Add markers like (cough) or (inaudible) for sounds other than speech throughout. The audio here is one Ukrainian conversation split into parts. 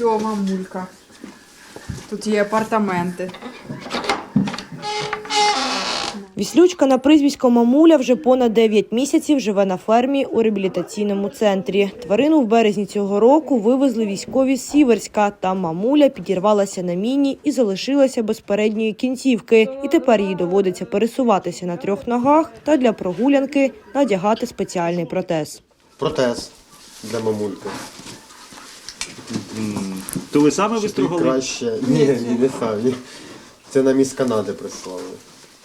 Все, мамулька. Тут є апартаменти. Віслючка на прізвисько Мамуля вже понад 9 місяців живе на фермі у реабілітаційному центрі. Тварину в березні цього року вивезли військові з Сіверська. Там мамуля підірвалася на міні і залишилася без передньої кінцівки. І тепер їй доводиться пересуватися на трьох ногах та для прогулянки надягати спеціальний протез. Протез для мамульки. То ви саме Тобі вистрогали? краще. Ні, ні, не самі. Це нам із Канади прислали.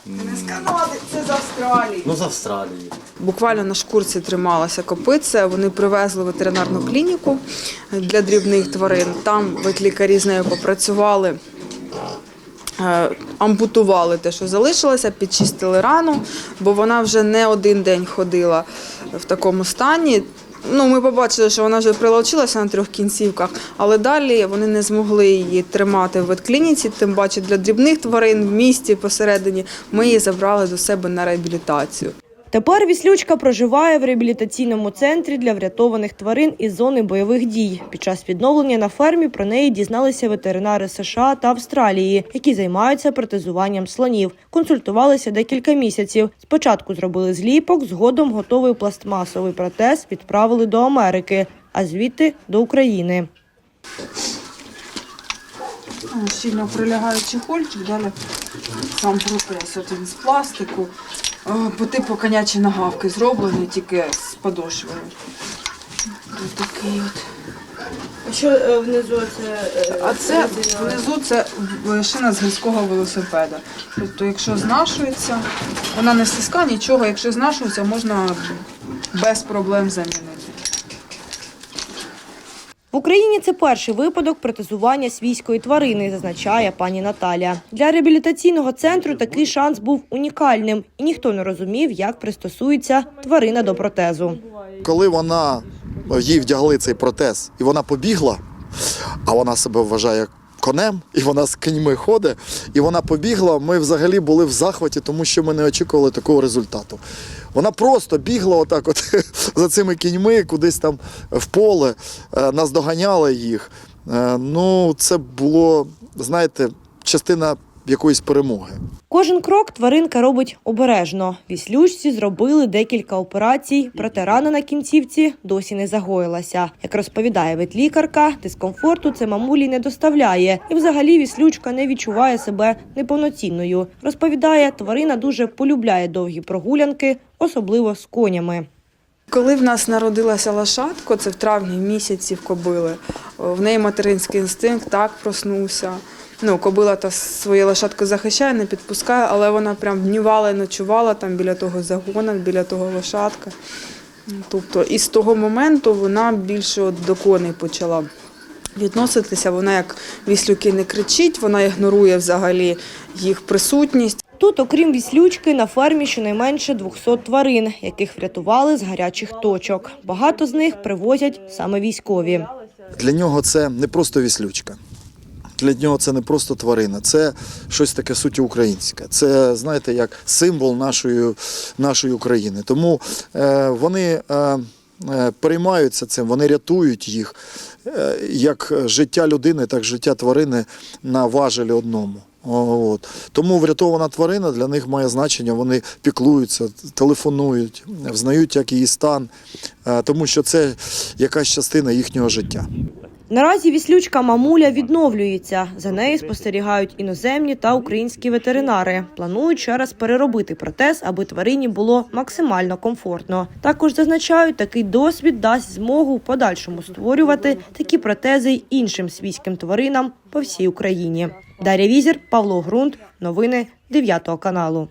Не з Канади, це з Австралії. Ну, з Австралії. Буквально на шкурці трималася копиця. Вони привезли в ветеринарну клініку для дрібних тварин. Там ветлікарі з нею попрацювали. е, Ампутували те, що залишилося, підчистили рану, бо вона вже не один день ходила в такому стані. Ну, ми побачили, що вона вже прилучилася на трьох кінцівках, але далі вони не змогли її тримати в ветклініці, тим паче для дрібних тварин в місті посередині. Ми її забрали до себе на реабілітацію. Тепер віслючка проживає в реабілітаційному центрі для врятованих тварин із зони бойових дій. Під час відновлення на фермі про неї дізналися ветеринари США та Австралії, які займаються протезуванням слонів. Консультувалися декілька місяців. Спочатку зробили зліпок, згодом готовий пластмасовий протез відправили до Америки, а звідти до України. Щільно прилягаючий чехольчик, далі сам протез. От він з пластику. Е, По типу конячі нагавки зроблені, тільки з подошвою. Ось такий от. Що е, внизу це А це внизу це шина з гірського велосипеда. Тобто, якщо знашується, вона не стиска нічого, якщо знашується, можна без проблем замінити. В Україні це перший випадок протезування свійської тварини, зазначає пані Наталя. Для реабілітаційного центру такий шанс був унікальним, і ніхто не розумів, як пристосується тварина до протезу. Коли вона їй вдягли цей протез і вона побігла, а вона себе вважає конем, і вона з кіньми ходить, і вона побігла. Ми взагалі були в захваті, тому що ми не очікували такого результату. Вона просто бігла отак, от (laughs) за цими кіньми, кудись там в поле, е, наздоганяла їх. Е, Ну, це було, знаєте, частина якоїсь перемоги. Кожен крок тваринка робить обережно. Віслючці зробили декілька операцій, проте рана на кінцівці досі не загоїлася. Як розповідає ветлікарка, дискомфорту це мамулі не доставляє, і взагалі віслючка не відчуває себе неповноцінною. Розповідає, тварина дуже полюбляє довгі прогулянки, особливо з конями. Коли в нас народилася лошадка, це в травні місяці в кобили, в неї материнський інстинкт так проснувся. Ну, кобила та своє лошадку захищає, не підпускає, але вона прям днювала і ночувала там біля того загона, біля того лошадка. Тобто, і з того моменту вона більше от до коней почала відноситися. Вона як віслюки не кричить, вона ігнорує взагалі їх присутність. Тут, окрім віслючки, на фермі щонайменше 200 тварин, яких врятували з гарячих точок. Багато з них привозять саме військові. Для нього це не просто віслючка. Для нього це не просто тварина, це щось таке суті українське. Це, знаєте, як символ нашої, нашої України. Тому е, вони е, е, переймаються цим, вони рятують їх е, як життя людини, так і життя тварини на важелі одному. От. Тому врятована тварина для них має значення. Вони піклуються, телефонують, взнають, як її стан, е, тому що це якась частина їхнього життя. Наразі віслючка мамуля відновлюється. За нею спостерігають іноземні та українські ветеринари. Планують ще раз переробити протез, аби тварині було максимально комфортно. Також зазначають, такий досвід дасть змогу в подальшому створювати такі протези й іншим свійським тваринам по всій Україні. Дар'я Візір, Павло Грунт. Новини 9 каналу.